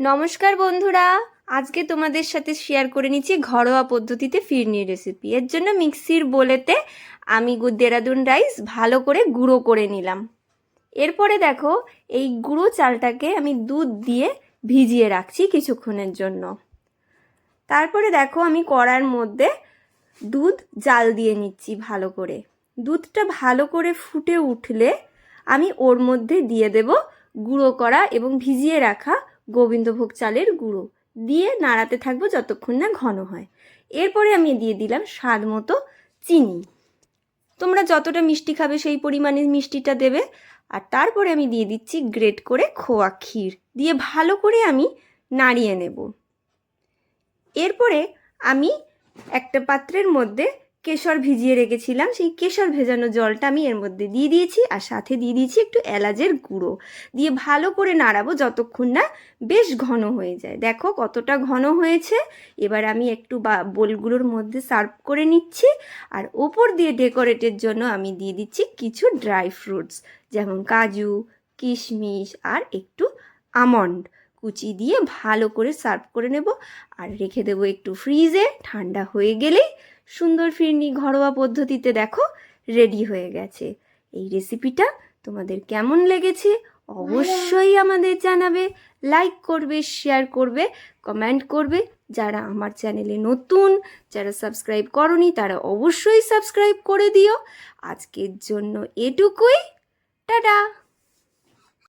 নমস্কার বন্ধুরা। আজকে তোমাদের সাথে শেয়ার করে নিচ্ছি ঘরোয়া পদ্ধতিতে ফিরনি রেসিপি এর জন্য মিক্সির বলেতে আমি দেরাদুন রাইস ভালো করে গুঁড়ো করে নিলাম। এরপরে দেখো, এই গুঁড়ো চালটাকে আমি দুধ দিয়ে ভিজিয়ে রাখছি কিছুক্ষণের জন্য। তারপরে দেখো, আমি কড়ার মধ্যে দুধ, জাল দিয়ে নিচ্ছি ভালো করে। দুধটা ভালো করে ফুটে উঠলে আমি ওর মধ্যে দিয়ে দেব গুঁড়ো করা এবং ভিজিয়ে রাখা গোবিন্দভোগ চালের গুঁড়ো। দিয়ে নাড়াতে থাকব যতক্ষণ না ঘন হয়। এরপরে আমি দিয়ে দিলাম স্বাদ মতো চিনি। তোমরা যতটা মিষ্টি খাবে সেই পরিমাণে মিষ্টিটা দেবে। আর তারপরে আমি দিয়ে দিচ্ছি গ্রেট করে খোয়া ক্ষীর। দিয়ে ভালো করে আমি নাড়িয়ে নেব। এরপরে আমি একটা পাত্রের মধ্যে কেশর ভিজিয়ে রেখেছিলাম, সেই কেশর ভেজানো জলটা আমি এর মধ্যে দিয়ে দিয়েছি আর সাথে দিয়ে দিয়েছি একটু এলাচের গুঁড়ো। দিয়ে ভালো করে নাড়াবো যতক্ষণ না বেশ ঘন হয়ে যায়। দেখো কতটা ঘন হয়েছে। এবার আমি একটু বোলগুলোর মধ্যে সার্ভ করে নিচ্ছি আর ওপর দিয়ে ডেকোরেটের জন্য আমি দিয়ে দিচ্ছি কিছু ড্রাই ফ্রুটস, যেমন কাজু, কিশমিশ আর একটু আমন্ড। কুচি দিয়ে ভালো করে সার্ভ করে নেব আর রেখে দেবো একটু ফ্রিজে, ঠান্ডা হয়ে গেলেই সুন্দর ফিরনি ঘরোয়া পদ্ধতিতে দেখো রেডি হয়ে গেছে। এই রেসিপিটা তোমাদের কেমন লেগেছে অবশ্যই আমাদের জানাবে লাইক করবে শেয়ার করবে কমেন্ট করবে। যারা আমার চ্যানেলে নতুন, যারা সাবস্ক্রাইব করনি, তারা অবশ্যই সাবস্ক্রাইব করে দিও। আজকের জন্য এটুকুই, টাটা!